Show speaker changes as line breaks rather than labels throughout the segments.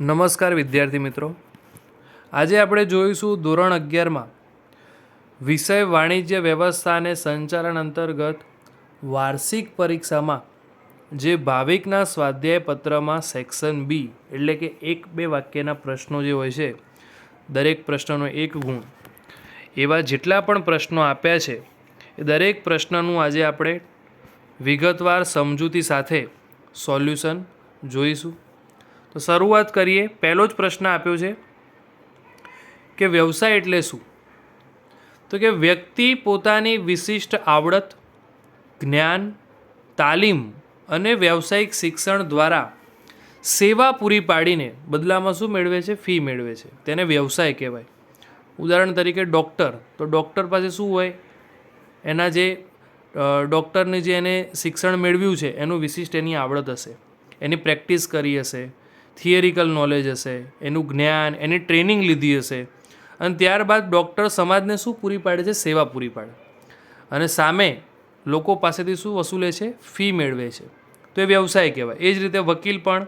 નમસ્કાર વિદ્યાર્થી મિત્રો. આજે આપણે જોઈશું ધોરણ અગિયારમાં વિષય વાણિજ્ય વ્યવસ્થા અને સંચાલન અંતર્ગત વાર્ષિક પરીક્ષામાં જે ભાવિકના સ્વાધ્યાય પત્રમાં સેક્શન બી એટલે કે એક બે વાક્યના પ્રશ્નો જે હોય છે, દરેક પ્રશ્નનો એક ગુણ. એવા જેટલા પણ પ્રશ્નો આપ્યા છે, એ દરેક પ્રશ્નનું આજે આપણે વિગતવાર સમજૂતી સાથે સોલ્યુશન જોઈશું. તો શરૂઆત કરીએ. પહેલો જ પ્રશ્ન આપ્યો છે કે વ્યવસાય એટલે શું? તો કે વ્યક્તિ પોતાની વિશિષ્ટ આવડત, જ્ઞાન, તાલીમ અને વ્યવસાયિક શિક્ષણ દ્વારા સેવા પૂરી પાડીને બદલામાં શું મેળવે છે? ફી મેળવે છે. તેને વ્યવસાય કહેવાય. ઉદાહરણ તરીકે ડૉક્ટર. તો ડૉક્ટર પાસે શું હોય? એના જે ડૉક્ટરને જે એને શિક્ષણ મેળવ્યું છે, એનું વિશિષ્ટ એની આવડત હશે. એની પ્રેક્ટિસ કરી હશે. થિયરિકલ નોલેજ હશે, એનું જ્ઞાન, એની ટ્રેનિંગ લીધી હશે. અને ત્યારબાદ ડૉક્ટર સમાજને શું પૂરી પાડે છે? સેવા પૂરી પાડે. અને સામે લોકો પાસેથી શું વસૂલે છે? ફી મેળવે છે. તો એ વ્યવસાય કહેવાય. એ જ રીતે વકીલ પણ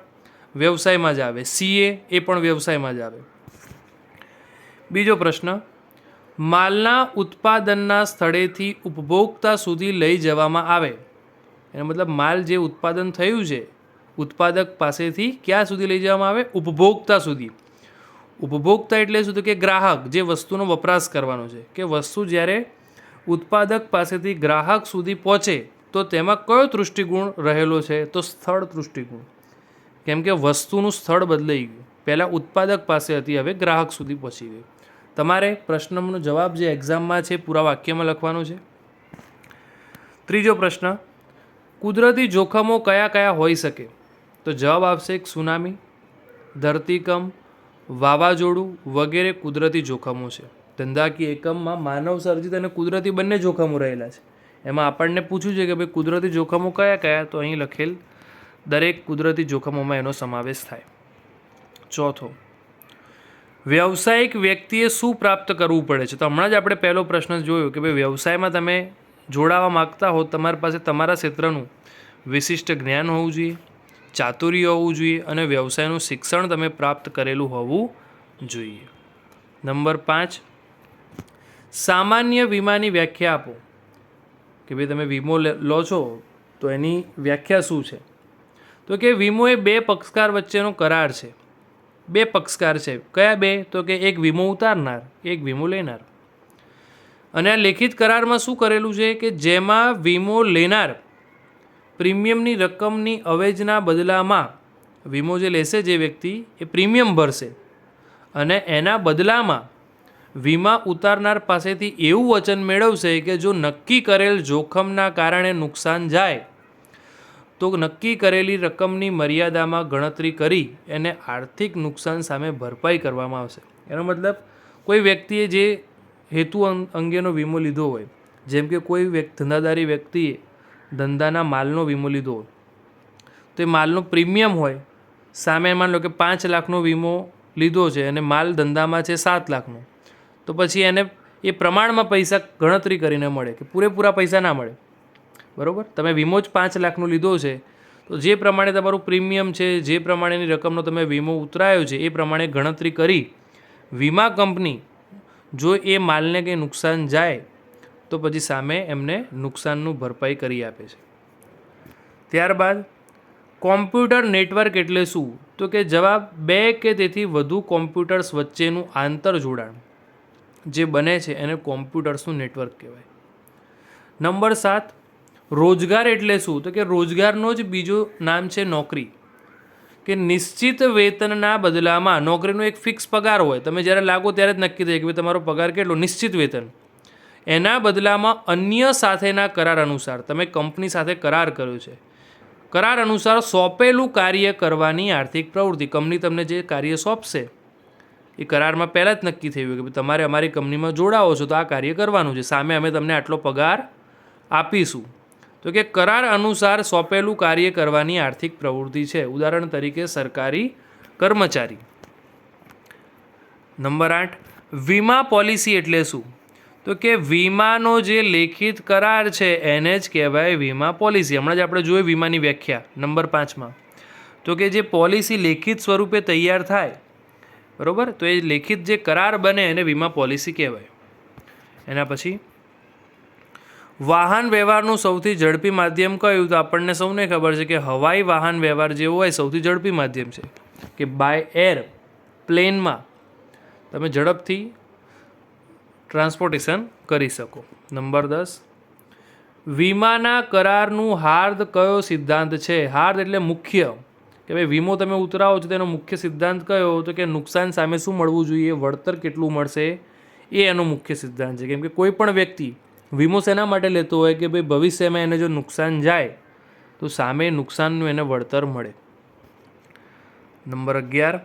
વ્યવસાયમાં જ આવે. સીએ એ પણ વ્યવસાયમાં જ આવે. બીજો પ્રશ્ન, માલના ઉત્પાદનના સ્થળેથી ઉપભોક્તા સુધી લઈ જવામાં આવે. એનો મતલબ માલ જે ઉત્પાદન થયું છે ઉત્પાદક પાસેથી ક્યાં સુધી લઈ જવામાં આવે? ઉપભોક્તા સુધી. ઉપભોક્તા એટલે શું? કે ગ્રાહક, જે વસ્તુનો વપરાશ કરવાનો છે. કે વસ્તુ જ્યારે ઉત્પાદક પાસેથી ગ્રાહક સુધી પહોંચે, તો તેમાં કયો દૃષ્ટિકોણ રહેલો છે? તો સ્થળ દૃષ્ટિકોણ. કેમ કે વસ્તુનું સ્થળ બદલાઈ ગયું. પહેલાં ઉત્પાદક પાસે હતી, હવે ગ્રાહક સુધી પહોંચી ગઈ તમારે પ્રશ્નનો જવાબ જે એક્ઝામમાં છે, પૂરા વાક્યમાં લખવાનો છે. ત્રીજો પ્રશ્ન, કુદરતી જોખમો કયા કયા હોઈ શકે? તો જવાબ આવશે એક સુનામી ધરતીકંપ વાવાઝોડું વગેરે કુદરતી જોખમો છે. ધંધાકીય એકમમાં માનવ સર્જિત અને કુદરતી બંને જોખમો રહેલા છે. એમાં આપણને પૂછ્યું છે કે ભાઈ કુદરતી જોખમો કયા કયા? તો અહીં લખેલ દરેક કુદરતી જોખમોમાં એનો સમાવેશ થાય. ચોથો, વ્યવસાયિક વ્યક્તિએ શું પ્રાપ્ત કરવું પડે છે? તો હમણાં જ આપણે પહેલો પ્રશ્ન જોયો કે ભાઈ વ્યવસાયમાં તમે જોડાવા માગતા હો, તમારી પાસે તમારા ક્ષેત્રનું વિશિષ્ટ જ્ઞાન હોવું જોઈએ. ચાતુર્ય હોવું જોઈએ અને વ્યવસાયનું શિક્ષણ તમે પ્રાપ્ત કરેલું હોવું જોઈએ. નંબર પાંચ, સામાન્ય વીમાની વ્યાખ્યા આપો. કે ભાઈ તમે વીમો લો છો, તો એની વ્યાખ્યા શું છે? તો કે વીમો એ બે પક્ષકાર વચ્ચેનો કરાર છે. બે પક્ષકાર છે. કયા બે? તો કે એક વીમો ઉતારનાર, એક વીમો લેનાર. અને આ લેખિત કરારમાં શું કરેલું છે? કે જેમાં વીમો લેનાર પ્રીમિયમની રકમની અવેજના બદલામાં વીમો જે લેશે જે વ્યક્તિ એ પ્રીમિયમ ભરશે. અને એના બદલામાં વીમા ઉતારનાર પાસેથી એવું વચન મેળવશે કે જો નક્કી કરેલ જોખમના કારણે નુકસાન જાય, તો નક્કી કરેલી રકમની મર્યાદામાં ગણતરી કરી એને આર્થિક નુકસાન સામે ભરપાઈ કરવામાં આવશે. એનો મતલબ, કોઈ વ્યક્તિએ જે હેતુ અંગેનો વીમો લીધો હોય, જેમ કે કોઈ વ્યક્તિ, ધંધાદારી વ્યક્તિએ ધંધાના માલનો વીમો લીધો તો એ માલનો પ્રીમિયમ હોય, સામે માન લો કે પાંચ લાખનો વીમો લીધો છે અને માલ ધંધામાં છે સાત લાખનો. તો પછી એને એ પ્રમાણમાં પૈસા ગણતરી કરીને મળે કે પૂરેપૂરા પૈસા ના મળે. બરાબર? તમે વીમો જ પાંચ લાખનો લીધો છે, તો જે પ્રમાણે તમારું પ્રીમિયમ છે, જે પ્રમાણેની રકમનો તમે વીમો ઉતરાયો છે, એ પ્રમાણે ગણતરી કરી વીમા કંપની જો એ માલને કંઈ નુકસાન જાય તો પછી સામે એમને નુકસાનનું ભરપાઈ કરી આપે છે. ત્યારબાદ, કોમ્પ્યુટર નેટવર્ક એટલે શું? તો કે જવાબ, બે કે તેથી વધુ કોમ્પ્યુટર્સ વચ્ચેનું આંતરજોડાણ જે બને છે એને કોમ્પ્યુટર્સનું નેટવર્ક કહેવાય. નંબર સાત, રોજગાર એટલે શું? તો કે રોજગારનો જ બીજું નામ છે નોકરી. કે નિશ્ચિત વેતનના બદલામાં નોકરીનો એક ફિક્સ પગાર હોય, તમે જ્યારે લાગો ત્યારે જ નક્કી થાય કે તમારો પગાર કેટલો? નિશ્ચિત વેતન. એના બદલામાં અન્ય સાથેના કરાર અનુસાર, તમે કંપની સાથે કરાર કર્યો છે. કરાર અનુસાર સોંપેલું કાર્ય કરવાની આર્થિક પ્રવૃત્તિ. કંપની તમને જે કાર્ય સોંપશે, એ કરારમાં પહેલાં જ નક્કી થયું કે તમારે અમારી કંપનીમાં જોડાવો છો તો આ કાર્ય કરવાનું છે. સામે અમે તમને આટલો પગાર આપીશું. તો કે કરાર અનુસાર સોંપેલું કાર્ય કરવાની આર્થિક પ્રવૃત્તિ છે. ઉદાહરણ તરીકે સરકારી કર્મચારી. નંબર આઠ, વીમા પોલિસી એટલે શું? તો કે વીમાનો જે લેખિત કરાર છે, એને જ કહેવાય વીમા પોલિસી. હમણાં જ આપણે જોયું વીમાની વ્યાખ્યા, નંબર પાંચમાં. તો કે જે પોલિસી લેખિત સ્વરૂપે તૈયાર થાય, બરાબર? તો એ લેખિત જે કરાર બને એને વીમા પોલિસી કહેવાય. એના પછી, વાહન વ્યવહારનું સૌથી ઝડપી માધ્યમ કયું? તો આપણને સૌને ખબર છે કે હવાઈ વાહન વ્યવહાર જે હોય, સૌથી ઝડપી માધ્યમ છે. કે બાય એર, પ્લેનમાં. તમે ઝડપથી ટ્રાન્સપોર્ટેશન કરી શકો. નંબર દસ, વીમાના કરારનું હાર્દ કયો સિદ્ધાંત છે? હાર્દ એટલે મુખ્ય. કે ભાઈ, વીમો તમે ઉતરાવો છો તેનો મુખ્ય સિદ્ધાંત કયો? તો કે નુકસાન સામે શું મળવું જોઈએ? વળતર કેટલું મળશે? એ એનો મુખ્ય સિદ્ધાંત છે. કેમ કે કોઈ પણ વ્યક્તિ વીમો શેના માટે લેતો હોય કે ભાઈ, ભવિષ્યમાં એને જો નુકસાન જાય, તો સામે નુકસાનનું એને વળતર મળે. નંબર અગિયાર,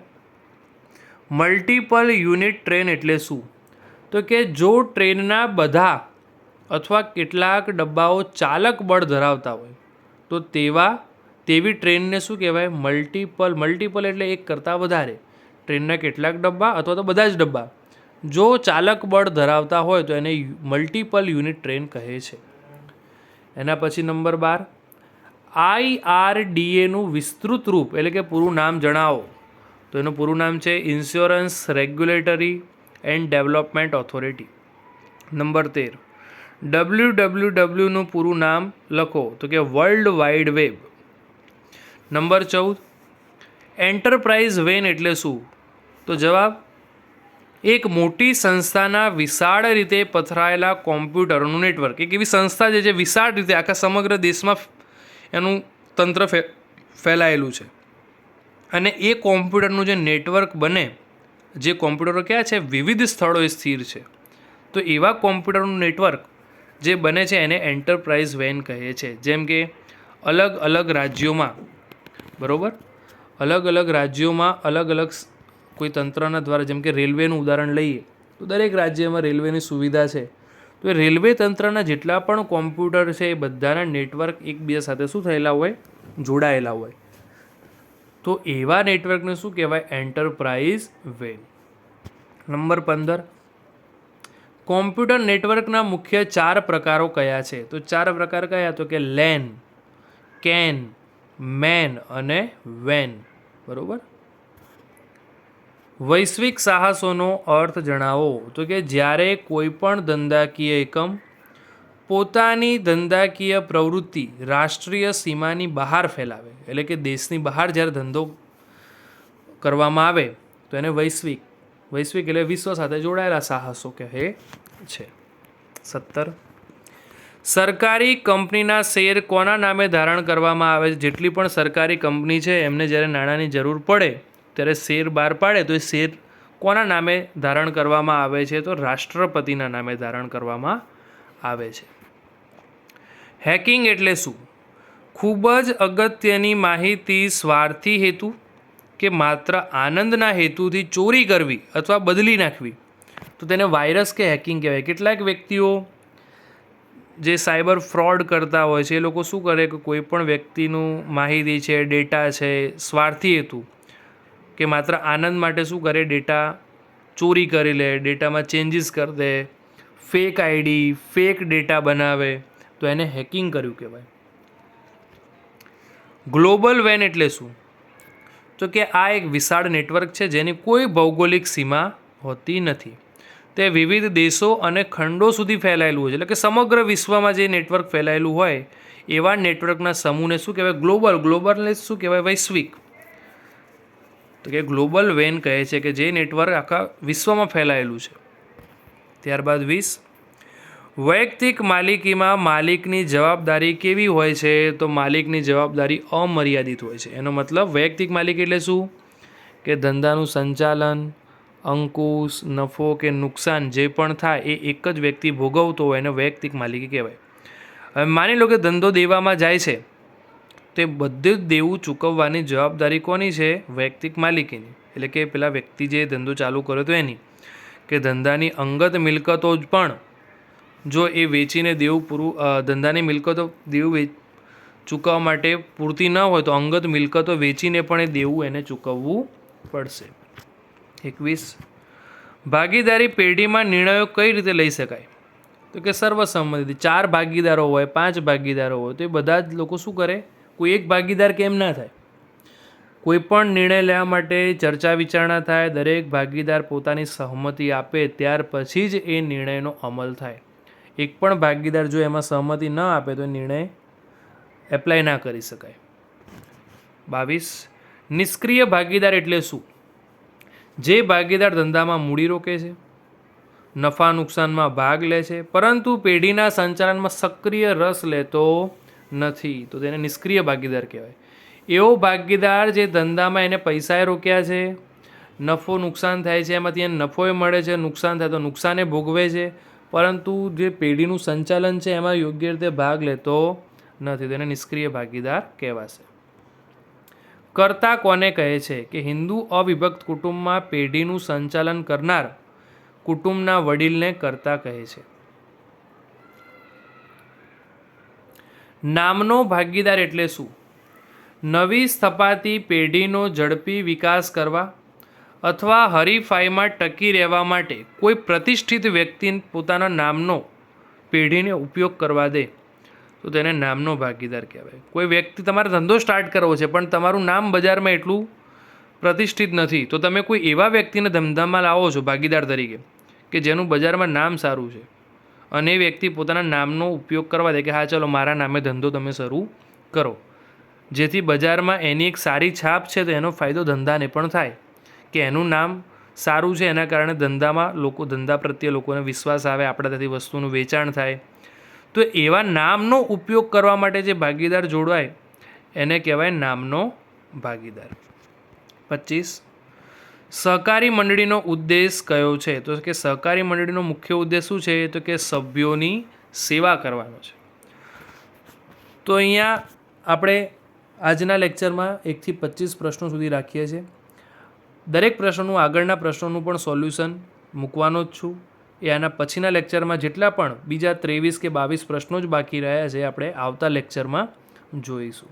મલ્ટિપલ યુનિટ ટ્રેન એટલે શું? તો કે જો ટ્રેનના બધા અથવા કેટલાક ડબ્બાઓ ચાલક બળ ધરાવતા હોય, તો તેવા, તેવી ટ્રેનને શું કહેવાય? મલ્ટિપલ મલ્ટિપલ એટલે એક કરતાં વધારે ટ્રેનના કેટલાક ડબ્બા અથવા તો બધા જ ડબ્બા. જો ચાલક બળ ધરાવતા હોય, તો એને મલ્ટિપલ યુનિટ ટ્રેન કહે છે. એના પછી નંબર બાર. આઈઆરડીએનું વિસ્તૃત રૂપ એટલે કે પૂરું નામ જણાવો. તો એનું પૂરું નામ છે insurance regulatory and development authority. Number તેર. ડબલ્યુ ડબલ્યુ ડબલ્યુનું પૂરું નામ લખો તો કે વર્લ્ડ વાઇડ વેબ. નંબર ચૌદ. એન્ટરપ્રાઇઝ વેન એટલે શું? તો જવાબ, એક મોટી સંસ્થાના વિશાળ રીતે પથરાયેલા કોમ્પ્યુટરનું નેટવર્ક. એક એવી સંસ્થા છે જે વિશાળ રીતે આખા સમગ્ર દેશમાં એનું તંત્ર ફેલાયેલું છે. અને એ કોમ્પ્યુટરનું જે નેટવર્ક બને જે કોમ્પ્યુટરો ક્યાં છે, વિવિધ સ્થળોએ સ્થિર છે. તો એવા કોમ્પ્યુટરનું નેટવર્ક જે બને છે એને એન્ટરપ્રાઇઝ વેન કહે છે. જેમ કે અલગ અલગ રાજ્યોમાં, બરાબર? અલગ અલગ રાજ્યોમાં અલગ અલગ કોઈ તંત્રના દ્વારા, જેમ કે રેલવેનું ઉદાહરણ લઈએ, તો દરેક રાજ્યમાં રેલવેની સુવિધા છે. તો એ રેલવે તંત્રના જેટલા પણ કોમ્પ્યુટર છે, એ બધાના નેટવર્ક એકબીજા સાથે શું થયેલા હોય? જોડાયેલા હોય. તો એવા નેટવર્કને શું કહેવાય? એન્ટરપ્રાઇઝ વેન નંબર પંદર. કોમ્પ્યુટર નેટવર્કના મુખ્ય ચાર પ્રકારો કયા છે? તો ચાર પ્રકાર કયા? તો કે લેન કેન મેન અને વેન બરોબર? વૈશ્વિક સાહસોનો અર્થ જણાવો. તો કે જ્યારે કોઈ પણ ધંધાકીય એકમ પોતાની ધંધાકીય પ્રવૃત્તિ રાષ્ટ્રીય સીમાની બહાર ફેલાવે એટલે કે દેશની બહાર જ્યારે ધંધો કરવામાં આવે, તો એને વૈશ્વિક વૈશ્વિક એટલે વિશ્વ સાથે જોડાયેલા સાહસો કહે છે. સત્તર. સરકારી કંપનીના શેર કોના નામે ધારણ કરવામાં આવે? છે જેટલી પણ સરકારી કંપની છે, એમને જ્યારે નાણાંની જરૂર પડે, ત્યારે શેર બહાર પાડે, તો એ શેર કોના નામે ધારણ કરવામાં આવે છે? તો રાષ્ટ્રપતિના નામે ધારણ કરવામાં આવે છે. હેકિંગ એટલે શું? ખૂબ જ અગત્યની માહિતી સ્વાર્થી હેતુ કે માત્ર આનંદના હેતુથી ચોરી કરવી અથવા બદલી નાખવી. તો તેને વાયરસ કે હેકિંગ કહેવાય. કેટલાક વ્યક્તિઓ જે સાયબર ફ્રોડ કરતા હોય છે, એ લોકો શું કરે કે કોઈ પણ વ્યક્તિનું માહિતી છે, ડેટા છે, સ્વાર્થી હેતુ કે માત્ર આનંદ માટે શું કરે? ડેટા ચોરી કરી લે, ડેટામાં ચેન્જીસ કરી દે, ફેક આઈડી, ફેક ડેટા બનાવે. તો એને હેકિંગ કર્યું કહેવાય. ગ્લોબલ વેન એટલે શું? તો કે આ એક વિશાળ નેટવર્ક છે જેની કોઈ ભૌગોલિક સીમા હોતી નથી. તે વિવિધ દેશો અને ખંડો સુધી ફેલાયેલું હોય છે. એટલે કે સમગ્ર વિશ્વમાં જે નેટવર્ક ફેલાયેલું હોય, એવા નેટવર્કના સમૂહને શું કહેવાય? ગ્લોબલ. ગ્લોબલ એટલે શું કહેવાય? વૈશ્વિક. તો કે ગ્લોબલ વેન કહે છે કે જે નેટવર્ક આખા વિશ્વમાં ફેલાયેલું છે. ત્યારબાદ વીસ. વૈયક્તિક માલિકીમાં માલિકની જવાબદારી કેવી હોય છે? તો માલિકની જવાબદારી અમર્યાદિત હોય છે. એનો મતલબ વૈયક્તિક માલિક એટલે શું? કે ધંધાનું સંચાલન, અંકુશ, નફો કે નુકસાન જે પણ થાય એ એક જ વ્યક્તિ ભોગવતો હોય એને વૈયક્તિક માલિકી કહેવાય. હવે માની લો કે ધંધો દેવામાં જાય છે. તે બધું જ દેવું ચૂકવવાની જવાબદારી કોની છે? વૈયક્તિક માલિકીની. એટલે કે પેલા વ્યક્તિ જે ધંધો ચાલુ કર્યો તો એની. કે ધંધાની અંગત મિલકતો જ પણ જો એ વેચીને દેવું પૂરું ધંધાની મિલકતો દેવું ચૂકવવા માટે પૂરતી ન હોય તો અંગત મિલકતો વેચીને પણ એ દેવું, એને ચૂકવવું પડશે. એકવીસ. ભાગીદારી પેઢીમાં નિર્ણયો કઈ રીતે લઈ શકાય? તો કે સર્વસંમતિ, ચાર ભાગીદારો હોય, પાંચ ભાગીદારો હોય, તો એ બધા જ લોકો શું કરે? કોઈ એક ભાગીદાર કેમ ના થાય? કોઈ પણ નિર્ણય લેવા માટે ચર્ચા વિચારણા થાય, દરેક ભાગીદાર પોતાની સહમતિ આપે, ત્યાર પછી જ એ નિર્ણયનો અમલ થાય. એક પણ ભાગીદાર જો એમાં સહમતિ ન આપે તો નિર્ણય એપ્લાય ના કરી શકાય. બાવીસ, નિષ્ક્રિય ભાગીદાર એટલે શું? જે ભાગીદાર ધંધામાં મૂડી રોકે છે, નફા નુકસાનમાં ભાગ લે છે, પરંતુ પેઢીના સંચાલનમાં સક્રિય રસ લેતો નથી, તો તેને નિષ્ક્રિય ભાગીદાર કહેવાય. એવો ભાગીદાર જે ધંધામાં એને પૈસાએ રોક્યા છે, નફો નુકસાન થાય છે, એમાંથી એને નફોએ મળે છે, નુકસાન થાય તો નુકસાને ભોગવે છે પરંતુ જે પેઢીનું સંચાલન છે એમાં યોગ્ય રીતે ભાગ લેતો નથી. તેને નિષ્ક્રિય ભાગીદાર કહેવાશે. કર્તા કોને કહે છે કે હિન્દુ અવિભક્ત કુટુંબમાં પેઢીનું સંચાલન કરનાર કુટુંબના વડીલને કર્તા કહે છે. નામનો ભાગીદાર એટલે શું? નવી સ્થપાતી પેઢીનો ઝડપી વિકાસ કરવા અથવા હરીફાઈમાં ટકી રહેવા માટે કોઈ પ્રતિષ્ઠિત વ્યક્તિ પોતાના નામનો પેઢીને ઉપયોગ કરવા દે, તો તેને નામનો ભાગીદાર કહેવાય. કોઈ વ્યક્તિ તમારે ધંધો સ્ટાર્ટ કરવો છે, પણ તમારું નામ બજારમાં એટલું પ્રતિષ્ઠિત નથી, તો તમે કોઈ એવા વ્યક્તિને ધંધામાં લાવો છો ભાગીદાર તરીકે, કે જેનું બજારમાં નામ સારું છે, અને એ વ્યક્તિ પોતાના નામનો ઉપયોગ કરવા દે કે, હા, ચલો, મારા નામે ધંધો તમે શરૂ કરો. જેથી બજારમાં એની એક સારી છાપ છે, તો એનો ફાયદો ધંધાને પણ થાય. કે એનું નામ સારું છે એના કારણે ધંધામાં લોકો, ધંધા પ્રત્યે લોકોને વિશ્વાસ આવે, આપણા ત્યાંથી વસ્તુનું વેચાણ થાય. તો એવા નામનો ઉપયોગ કરવા માટે જે ભાગીદાર જોડવાય, એને કહેવાય નામનો ભાગીદાર. પચીસ. સહકારી મંડળીનો ઉદ્દેશ કયો છે? તો કે સહકારી મંડળીનો મુખ્ય ઉદ્દેશ શું છે? તો કે સભ્યોની સેવા કરવાનો છે. તો અહીંયા આપણે આજના લેક્ચરમાં એકથી પચીસ પ્રશ્નો સુધી રાખીએ છીએ. દરેક પ્રશ્નોનું, આગળના પ્રશ્નોનું પણ સોલ્યુશન મૂકવાનો જ છું. એ આના પછીના લેક્ચરમાં જેટલા પણ બીજા ત્રેવીસ કે બાવીસ પ્રશ્નો જ બાકી રહ્યા છે આપણે આવતા લેક્ચરમાં જોઈશું.